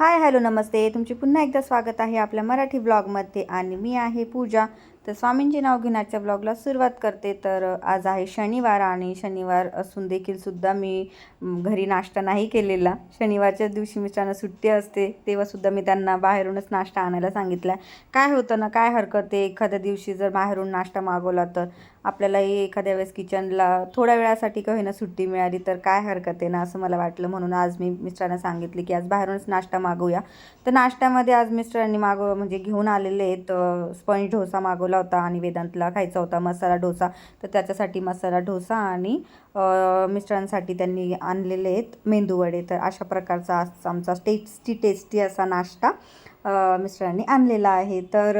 Hi hello नमस्ते. तुमचे पुन्हा एकदा स्वागत आहे आपल्या मराठी ब्लॉगमध्ये आणि मी आहे पूजा. तर स्वामींचे नाव घेऊन आजच्या ब्लॉगला सुरुवात करते. तर आज आहे शनिवार आणि शनिवार असून देखील सुद्धा मी घरी नाश्ता नाही केलेला. शनिवारच्या दिवशी मिस्टरांना सुट्टी असते. तेव्हासुद्धा मी त्यांना बाहेरूनच नाश्ता आणायला सांगितला. काय होतं ना काय हरकत आहे? एखाद्या दिवशी जर बाहेरून नाश्ता मागवला तर? आपल्यालाही एखाद्या वेळेस किचनला थोड्या वेळासाठी का होईना सुट्टी मिळाली तर काय हरकत आहे ना असं मला वाटलं. म्हणून आज मी मिस्टरांना सांगितले की आज बाहेरूनच नाश्ता मागवूया तर नाश्त्यामध्ये आज मिस्टरांनी मागव म्हणजे घेऊन आलेले आहेत स्पंज डोसा मागवला होता आणि वेदांतला खायचा होता मसाला डोसा. तर त्याच्यासाठी मसाला डोसा आणि मिस्टरांसाठी त्यांनी आणलेले आहेत मेंदूवडे. तर अशा प्रकारचा आज आमचा टेस्टी टेस्टी असा नाश्ता. मिस्टरांनी आणलेला आहे. तर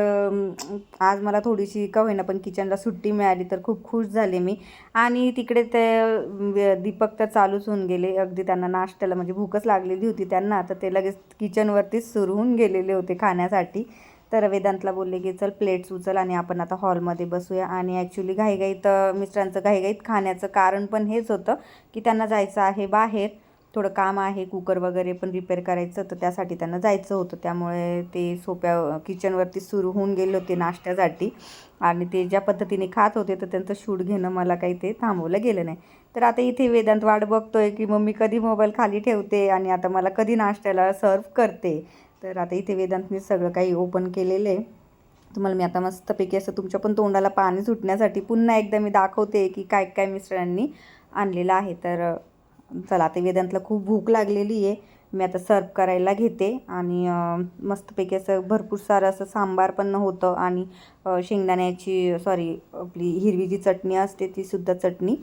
आज मला थोडीशी का होईना पण किचनला सुट्टी मिळाली तर खूप खुश झाले मी. आणि तिकडे ते दीपक तर चालूच होऊन गेले. अगदी त्यांना नाश्त्याला म्हणजे भूकच लागलेली होती त्यांना. तर ते लगेच किचनवरतीच सुरू होऊन गेलेले होते खाण्यासाठी. तर वेदांतला बोलले की चल प्लेट्स उचल आणि आपण आता हॉलमध्ये बसूया. आणि ॲक्च्युली घाईघाईत मिस्टरांचं घाईघाईत खाण्याचं कारण पण हेच होतं की त्यांना जायचं आहे बाहेर. थोडं काम आहे कुकर वगैरे पण रिपेअर करायचं तर त्यासाठी त्यांना जायचं होतं. त्यामुळे ते सोप्या किचनवरती सुरू होऊन गेले होते नाश्त्यासाठी. आणि ते ज्या पद्धतीने खात होते तर त्यांचं शूट घेणं मला काही ते थांबवलं गेलं नाही. तर आता इथे वेदांत वाट बघतोय की मम्मी कधी मोबाईल खाली ठेवते आणि आता मला कधी नाश्त्याला सर्व करते. तर आता इथे वेदांतने सगळं काही ओपन केलेलं. आहे तुम्हाला मी आता मस्तपैकी असं तुमच्या पण तोंडाला पाणी सुटण्यासाठी पुन्हा एकदा मी दाखवते की काय काय मिस्टरांनी आणलेलं आहे. तर चला आता वेदांतला खूप भूक लागलेली आहे. मी आता सर्व करायला घेते आणि मस्तपैकी असं भरपूर सारं असं सांबार पण होतं आणि शेंगदाण्याची सॉरी आपली हिरवी जी चटणी असते ती सुद्धा चटणी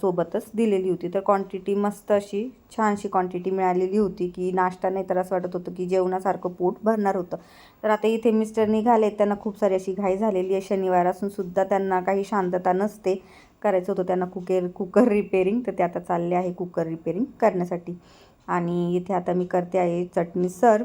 सोबतच दिलेली होती. तर क्वांटिटी मस्त अशी छानशी क्वांटिटी मिळालेली होती की नाश्ता नाही तर असं वाटत होतं की जेवणासारखं पोट भरणार होतं. तर आता इथे मिस्टर निघाले त्यांना खूप सारी अशी घाई झालेली आहे. शनिवार असून सुद्धा त्यांना काही शांतता नसते. करायचं होतं त्यांना कुकर कुकर रिपेअरिंग तर ते आता चालले आहे कुकर रिपेअरिंग करण्यासाठी. आणि इथे आता मी करते आहे चटणी सर्व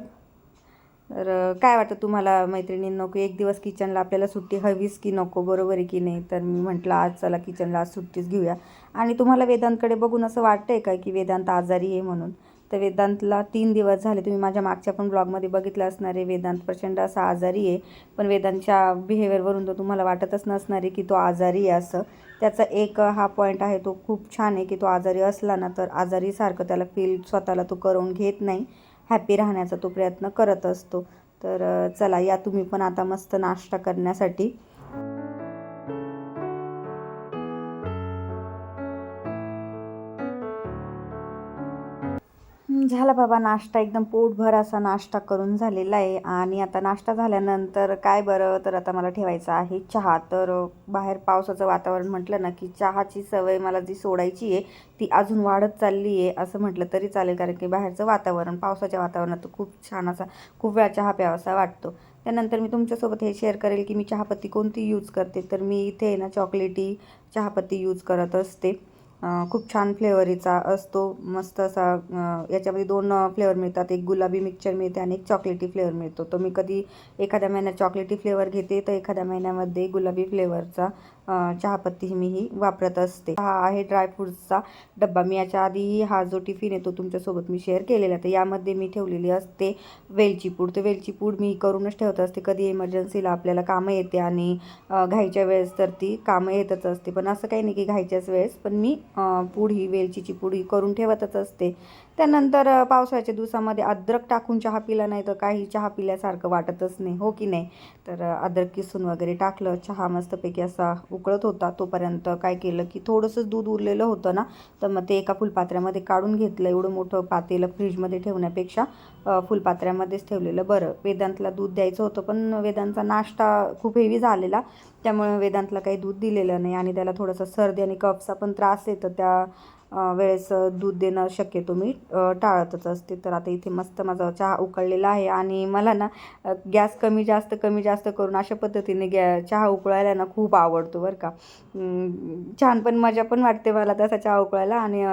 तर काय वाटतं तुम्हाला मैत्रिणींनो की एक दिवस किचनला आपल्याला सुट्टी हवीच की नको बरोबर आहे की नाही? तर मी म्हटलं आज चला किचनला आज सुट्टीच घेऊया. आणि तुम्हाला वेदांतकडे बघून असं वाटतं आहे का की वेदांत आजारी आहे म्हणून? तर वेदांतला तीन दिवस झाले. तुम्ही माझ्या मागच्या पण ब्लॉगमध्ये बघितलं असणार आहे. वेदांत प्रचंड असा आजारी आहे. पण वेदांतच्या बिहेवियरवरून तर तुम्हाला वाटतच नसणार आहे की तो आजारी आहे असं. त्याचा एक हा पॉईंट आहे तो खूप छान आहे की तो आजारी असला ना तर आजारीसारखं त्याला फील स्वतःला तो करून घेत नाही. हॅपी राहण्याचा तो प्रयत्न करत असतो. तर चला या तुम्ही पण आता मस्त नाश्ता करण्यासाठी. झाला बाबा नाश्ता एकदम पोटभर असा नाश्ता करून झालेला आहे. आणि आता नाश्ता झाल्यानंतर काय बरं? तर आता मला ठेवायचा आहे चहा. तर बाहेर पावसाचं वातावरण म्हटलं ना की चहाची सवय मला जी सोडायची आहे ती अजून वाढत चालली आहे असं म्हटलं तरी चालेल. कारण की बाहेरचं वातावरण पावसाच्या वातावरणात खूप छान असा खूप वेळा चहा प्यावासा वाटतो. त्यानंतर मी तुमच्यासोबत हे शेअर करेल की मी चहापत्ती कोणती यूज करते? तर मी इथे ना चॉकलेटी चहापत्ती यूज करत असते. खूप छान फ्लेवरीचा असतो. मस्त असा याच्यामध्ये दोन फ्लेवर मिळतात. एक गुलाबी मिक्सचर मिळते आणि एक चॉकलेटी फ्लेवर मिळतो. तो मी कधी एखाद्या महिन्यात चॉकलेटी फ्लेवर घेते तर एखाद्या महिन्यामध्ये गुलाबी फ्लेवरचा चहापत्ती मी ही वापरत असते. हा आहे ड्रायफ्रूट्सचा डब्बा. मी याच्या आधीही हा जो टिफिन आहे तो तुमच्यासोबत मी शेअर केलेला आहे. तर यामध्ये मी ठेवलेली असते वेलची पूड. तर वेलची पूड मी करूनच ठेवत असते. कधी इमर्जन्सीला आपल्याला कामं येते आणि घाईच्या वेळेस तर ती कामं येतच असते. पण असं काही नाही की घाईच्याच वेळेस. पण मी पूड ही वेलचीची पूड ही करून ठेवतच असते. त्यानंतर पावसाळ्याच्या दिवसामध्ये अद्रक टाकून चहा पिला नाही तर काही चहा पिल्यासारखं वाटतच नाही हो की नाही? तर अद्रक किसून वगैरे टाकलं चहा मस्तपैकी असा उकळत होता. तोपर्यंत काय केलं की थोडंसं दूध उरलेलं होतं ना तर मग ते एका फुलपात्र्यामध्ये काढून घेतलं. एवढं मोठं पातेलं फ्रीजमध्ये ठेवण्यापेक्षा फुलपात्र्यामध्येच ठेवलेलं. बरं वेदांतला दूध द्यायचं होतं पण वेदांचा नाश्ता खूप हेवी झालेला. त्यामुळे वेदांतला काही दूध दिलेलं नाही आणि त्याला थोडासा सर्दी आणि कफचा पण त्रास येतं. त्या वेळेस दूध देणं शक्यतो मी टाळतच असते. तर आता इथे मस्त माझा चहा उकळलेला आहे आणि मला ना गॅस कमी जास्त कमी जास्त करून अशा पद्धतीने गॅ चहा उकळायला ना खूप आवडतो बरं का. छान पण मजा पण वाटते मला तसा चहा उकळायला आणि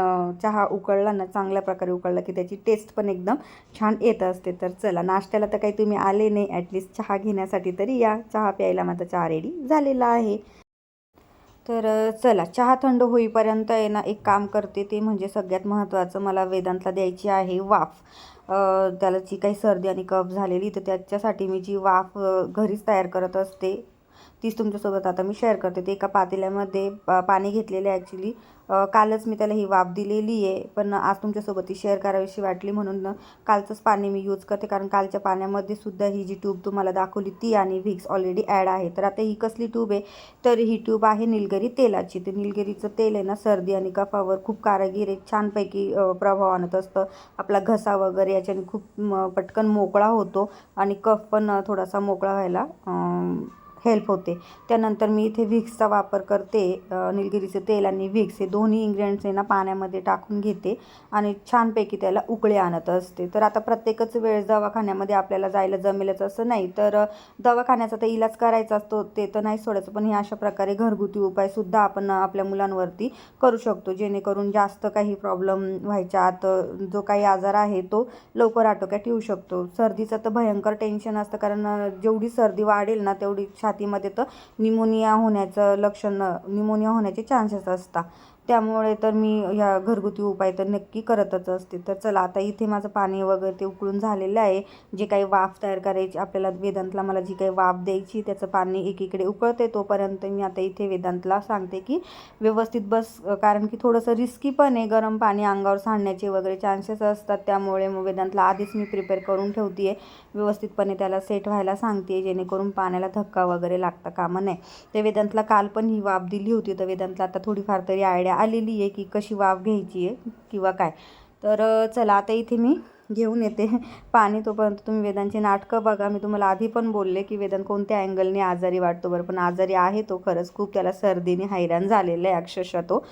चहा उकळला ना चांगल्या प्रकारे उकळला की त्याची टेस्ट पण एकदम छान येत असते. तर चला नाश्त्याला तर काही तुम्ही आले नाही ॲटलिस्ट चहा घेण्यासाठी तरी या चहा प्यायला माझा चहा रेडी झालेला आहे. तर चला चहा थंड होईपर्यंत आहे ना एक काम करते ते म्हणजे सगळ्यात महत्त्वाचं मला वेदांतला द्यायची आहे वाफ. त्याला जी काही सर्दी आणि कफ झालेली तर त्याच्यासाठी मी जी वाफ घरीच तयार करत असते तीच तुमच्यासोबत आता मी शेअर करते. ते एका पातेल्यामध्ये पाणी घेतलेलं आहे ॲक्च्युली कालच मी त्याला ही वाफ दिलेली आहे. पण आज तुमच्यासोबत ती शेअर करावीशी वाटली म्हणून कालचंच पाणी मी यूज करते. कारण कालच्या पाण्यामध्ये सुद्धा ही जी ट्यूब तुम्हाला दाखवली ती आणि व्हिक्स ऑलरेडी ॲड आहे. तर आता ही कसली ट्यूब आहे? तर ही ट्यूब आहे निलगिरी तेलाची. ते निलगिरीचं तेल आहे ना सर्दी आणि कफावर खूप कारागीर एक छानपैकी प्रभाव आणत असतं. आपला घसा वगैरे याच्याने खूप पटकन मोकळा होतो. आणि कफ पण थोडासा मोकळा व्हायला हेल्प होते. त्यानंतर मी इथे व्हिक्सचा वापर करते. निलगिरीचं तेल आणि व्हिक्स हे दोन्ही इंग्रेडियंट्स आहे ना पाण्यामध्ये टाकून घेते आणि छानपैकी त्याला उकळे आणत असते. तर आता प्रत्येकच वेळेस दवाखान्यामध्ये आपल्याला जायला जमेलच असं नाही. तर दवाखान्याचा तर इलाज करायचा असतो ते तर नाही सोडायचं. पण हे अशा प्रकारे घरगुती उपायसुद्धा आपण आपल्या मुलांवरती करू शकतो. जेणेकरून जास्त काही प्रॉब्लेम व्हायच्या आत जो काही आजार आहे तो लवकर आटोक्यात येऊ शकतो. सर्दीचं तर भयंकर टेन्शन असतं. कारण जेवढी सर्दी वाढेल ना तेवढी छातीमध्ये तर निमोनिया होण्याचं लक्षण निमोनिया होण्याचे चान्सेस असतात. त्यामुळे तर मी ह्या घरगुती उपाय तर नक्की करतच असते. तर चला आता इथे माझं पाणी वगैरे ते उकळून झालेलं आहे. जे काही वाफ तयार करायची आपल्याला वेदांतला मला जी काही वाफ द्यायची त्याचं पाणी एकीकडे उकळते. तोपर्यंत मी आता इथे वेदांतला सांगते की व्यवस्थित बस कारण की थोडंसं रिस्की पण आहे. गरम पाणी अंगावर सांडण्याचे वगैरे चान्सेस असतात. त्यामुळे मग वेदांतला आधीच मी प्रिपेअर करून ठेवते आहे व्यवस्थितपणे त्याला सेट व्हायला सांगते जेणेकरून पाण्याला धक्का वगैरे लागता कामं नये. ते वेदांतला काल पण ही वाफ दिली होती. तर वेदांतला आता थोडीफार तरी आयडिया आलेली आहे की कशी वाफ घ्यायची आहे किंवा काय. तर चला आता इथे मी घेऊन येते पाणी. तोपर्यंत तुम्ही वेदांची नाटकं बघा. मी तुम्हाला आधी पण बोलले की वेदांत कोणत्या अँगलने आजारी वाटतो बरं. पण आजारी आहे तो खरंच खूप. त्याला सर्दीने हैराण झालेला आहे अक्षरशः तो.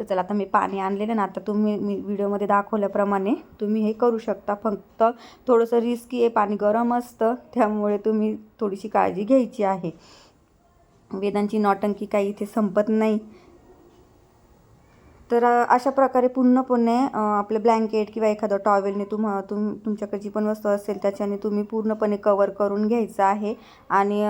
तर चला आता मी पाणी आणलेलं ना. आता तुम्ही मी व्हिडिओमध्ये दाखवल्याप्रमाणे तुम्ही हे करू शकता. फक्त थोडंसं रिस्की आहे. पाणी गरम असतं. त्यामुळे तुम्ही थोडीशी काळजी घ्यायची आहे. वेदांची नौटंकी काही इथे संपत नाही. तर अशा प्रकारे पूर्णपणे आपलं ब्लँकेट किंवा एखादं टॉवेलने तुम तुम तुमच्याकडे जी पण वस्तू असेल त्याच्याने तुम्ही पूर्णपणे कवर करून घ्यायचं आहे आणि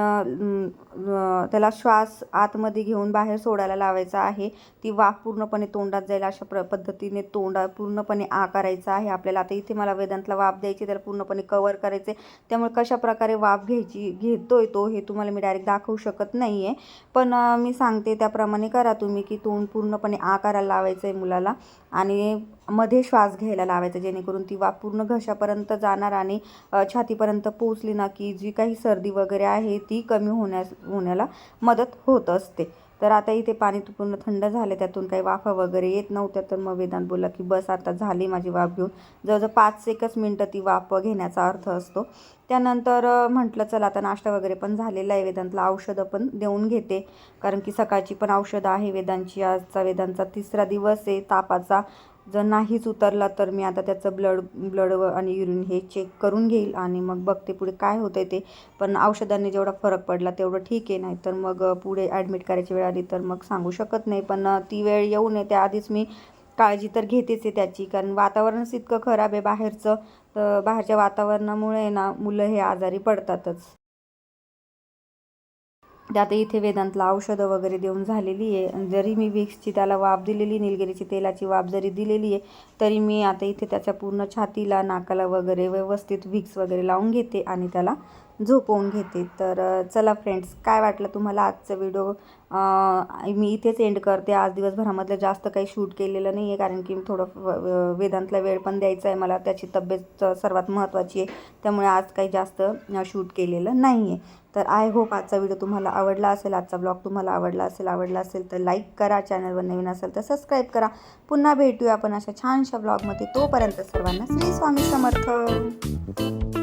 त्याला श्वास आतमध्ये घेऊन बाहेर सोडायला लावायचा आहे. ती वाफ पूर्णपणे तोंडात जाईल अशा प्र पद्धतीने तोंडा पूर्णपणे आकारायचा आहे आपल्याला. आता इथे मला वेदांतला वाफ द्यायची त्याला पूर्णपणे कवर करायचे त्यामुळे कशा प्रकारे वाफ घ्यायची घेतोय तो हे तुम्हाला मी डायरेक्ट दाखवू शकत नाही आहे पण मी सांगते त्याप्रमाणे करा तुम्ही की तोंड पूर्णपणे आकाराला लावायचं लावायचं आहे मुलाला. आणि मध्ये श्वास घ्यायला लावायचा जेणेकरून ती वाफ पूर्ण घशापर्यंत जाणार आणि छातीपर्यंत पोचली ना की जी काही सर्दी वगैरे आहे ती कमी होण्यास होण्याला मदत होत असते. तर आता इथे पाणी पूर्ण थंड झाले त्यातून काही वाफा वगैरे येत नव्हत्या तर मग वेदांत बोलला की बस आता झाली माझी वाफ घेऊन. जवळजवळ पाच एकच मिनटं ती वाफ घेण्याचा अर्थ असतो. त्यानंतर म्हटलं चला आता नाश्ता वगैरे पण झालेला आहे वेदांतला औषधं पण देऊन घेते. कारण की सकाळची पण औषधं आहे वेदांची आजचा वेदांचा तिसरा दिवस आहे तापाचा. जर नाहीच उतरला तर मी आता त्याचं ब्लड ब्लड आणि युरिन हे चेक करून घेईल आणि मग बघते पुढे काय होतं ते. पण औषधांनी जेवढा फरक पडला तेवढं ठीक आहे नाही तर मग पुढे ॲडमिट करायची वेळ आली तर मग सांगू शकत नाही. पण ती वेळ येऊ नये त्याआधीच मी काळजी तर घेतेच आहे त्याची. कारण वातावरणच इतकं खराब आहे बाहेरचं तर बाहेरच्या वातावरणामुळे ना मुलं हे आजारी पडतातच. ते आता इथे वेदांतला औषधं वगैरे देऊन झालेली आहे. जरी मी विक्सची त्याला वाफ दिलेली निलगिरीची तेलाची वाफ जरी दिलेली आहे तरी मी आता इथे त्याच्या पूर्ण छातीला नाकाला वगैरे व्यवस्थित विक्स वगैरे लावून घेते आणि त्याला झोपवून घेते. तर चला फ्रेंड्स काय वाटलं तुम्हाला आजचं व्हिडिओ मी इथेच एंड करते. आज दिवसभरामधलं जास्त काही शूट केलेलं नाही आहे कारण की थोडं व- वेदांतला वेळ पण द्यायचा आहे मला. त्याची तब्येत सर्वात महत्त्वाची आहे त्यामुळे आज काही जास्त शूट केलेलं नाही आहे तर आय होप आजचा व्हिडिओ तुम्हाला आवडला असेल आजचा ब्लॉग तुम्हाला आवडला असेल आवडला असेल तर लाईक करा. चॅनलवर नवीन असेल तर सबस्क्राईब करा. पुन्हा भेटूया आपण अशा छानशा ब्लॉगमध्ये तोपर्यंत सर्वांना श्री स्वामी समर्थ.